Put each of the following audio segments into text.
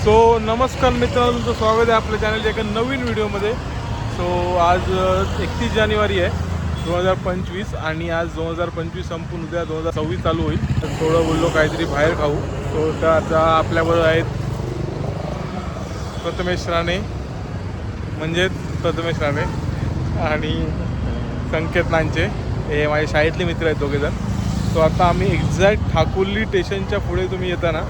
So नमस्कार मित्रांनो तुमचं स्वागत आहे आपल्या चॅनलच्या एका नवीन व्हिडिओमध्ये सो आज एकतीस जानेवारी आहे दोन हजार पंचवीस आणि आज दोन हजार पंचवीस संपून उद्या दोन हजार सव्वीस चालू होईल. तर थोडं बोललो काहीतरी बाहेर खाऊ. सो तर आता आपल्याबरोबर आहेत प्रथमेश राणे. म्हणजेच प्रथमेश राणे आणि संकेत नांचे. हे माझे शाळेतले मित्र आहेत दोघेजण. सो आता आम्ही एक्झॅक्ट ठाकुर्ली स्टेशनच्या पुढे तुम्ही येताना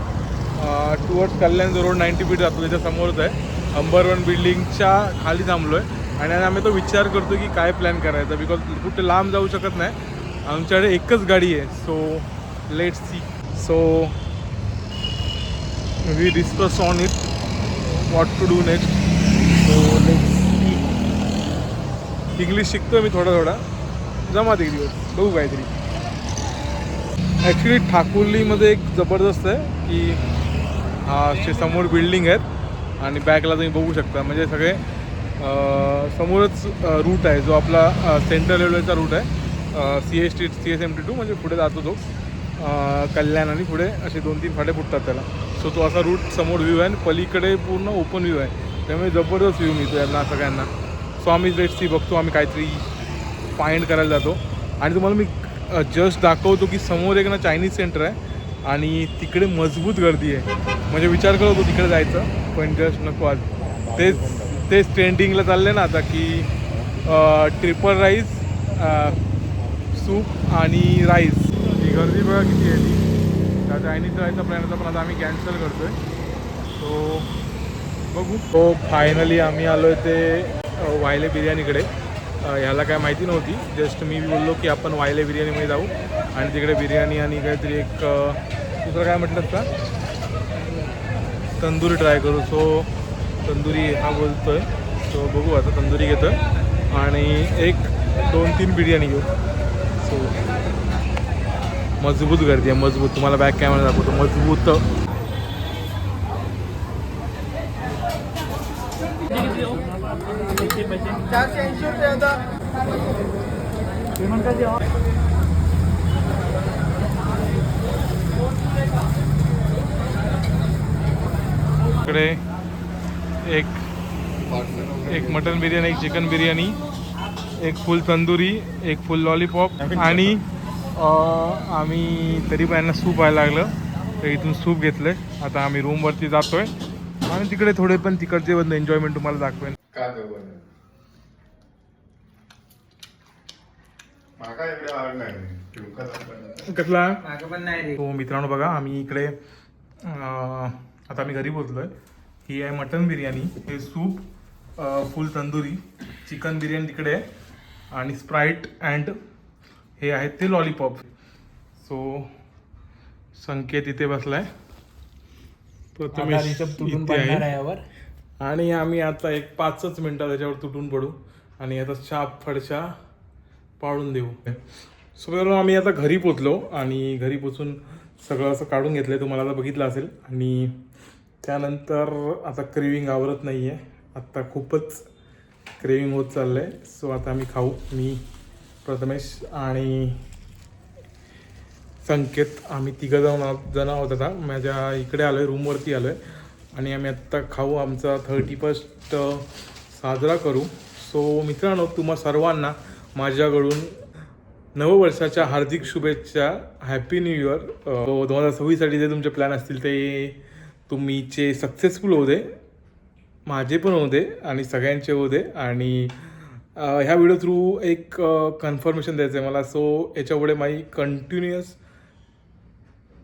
towards Kalyan road ninety feet जातो त्याच्या समोरच आहे. अंबर वन बिल्डिंगच्या खाली थांबलो आहे आणि आम्ही तो विचार करतो की काय प्लॅन करायचा बिकॉज कुठे लांब जाऊ शकत नाही. आमच्याकडे एकच गाडी आहे so let see so we discuss on it what to do next so let see English शिकतो मी थोडा थोडा. जमा एक दिवस बघू काहीतरी. ॲक्च्युली ठाकुर्लीमध्ये एक जबरदस्त आहे की हा असे समोर बिल्डिंग आहेत आणि बॅकला तुम्ही बघू शकता. म्हणजे सगळे समोरच रूट आहे. जो आपला सेंट्रल रेल्वेचा रूट आहे. C S T C S M T to म्हणजे पुढे जातो तो. कल्याण आणि पुढे असे दोन तीन फाटे फुटतात त्याला. सो तो असा रूट समोर व्ह्यू आहे आणि पलीकडे पूर्ण ओपन व्ह्यू आहे. त्यामुळे जबरदस्त व्ह्यू मिळतो यांना सगळ्यांना सो आम्ही लेट सी बघतो आम्ही काहीतरी फाइंड करायला जातो. आणि तुम्हाला मी जस्ट दाखवतो की समोर एक ना चायनीज सेंटर आहे. आणि तिकडे मजबूत गर्दी आहे. म्हणजे विचार करत होतो तिकडे जायचं पण जस्ट नको आज. तेच तेच ट्रेंडिंगला चाललं ना आता की ट्रिपल राईस सूप आणि राईस ही गर्दी बघा किती आहे ती. त्या चायनीज जायचा प्लॅन होता पण आता आम्ही कॅन्सल करतो आहे सो बघू. तो फायनली आम्ही आलो आहे ते वायले बिर्याणीकडे. ह्याला काय माहिती नव्हती. जस्ट मी बोललो की आपण वायले बिर्याणीमध्ये जाऊ. आणि तिकडे बिर्याणी आणि काहीतरी एक दुसरं काय म्हटलं का तंदुरी ट्राय करू. सो तंदुरी हा बोलतो आहे सो बघू आता तंदुरी घेतो आणि एक दोन तीन बिर्याणी घेऊ. सो मजबूत गर्दी आहे मजबूत. तुम्हाला बॅक कॅमेरा दाखवतो. मजबूत. चारशे ऐंशी रुपये होता इकडे एक एक मटन बिर्याणी एक चिकन बिर्याणी एक फुल तंदुरी एक फुल लॉलीपॉप आणि अं, आम्ही तरी पण यांना सूप व्हायला लागलं. तर इथून सूप घेतलं आता आम्ही रूमवरती जातोय. आणि तिकडे थोडे पण तिकडचे बंद एन्जॉयमेंट तुम्हाला दाखवेन. कसला? पण नाही तो मित्रांनो बघा आम्ही इकडे अं, आता आम्ही घरी पोचलोय ही आहे मटन बिर्याणी हे soup full tandoori chicken biryani तिकडे आहे. आणि स्प्राईट अँड हे आहेत ते लॉलीपॉप सो संकेत इथे बसलाय. प्रथमेश इथे आहे. यावर. आणि आम्ही आता एक पाचच मिनटात त्याच्यावर तुटून पडू. आणि आता चाप फडशा पाळून देऊ. सो मित्रांनो आम्ही आता घरी पोचलो आणि घरी पोचून सगळं असं काढून घेतलं आहे तुम्हाला आता बघितलं असेल. आणि त्यानंतर आता क्रेविंग आवरत नाही आहे आत्ता खूपच क्रेविंग होत चाललं आहे सो आता आम्ही खाऊ. मी प्रथमेश आणि संकेत. आम्ही तिघं जाऊन जण आहोत आता. माझ्या इकडे आलो आहे रूमवरती आलो आहे आणि आम्ही आत्ता खाऊ आमचा थर्टी फर्स्ट साजरा करू. सो मित्रांनो तुम्हा सर्वांना माझ्याकडून नववर्षाच्या हार्दिक शुभेच्छा हॅपी न्यू इयर दोन हजार सव्वीससाठी जे तुमचे प्लॅन असतील ते तुम्हीचे सक्सेसफुल होऊ दे माझे पण होऊ दे आणि सगळ्यांचे होऊ दे. आणि ह्या व्हिडिओ थ्रू एक कन्फर्मेशन द्यायचं आहे मला. सो याच्यापुढे माझी कंटिन्युअस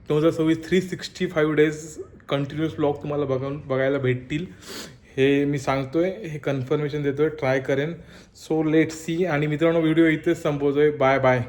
दोन हजार सव्वीस three sixty five days continuous blog तुम्हाला बघून बघायला भेटतील. हे मी सांगतोय हे कन्फर्मेशन देतोय ट्राय करेन. सो लेट सी आणि मित्रांनो व्हिडिओ इथेच संपवतोय. Bye bye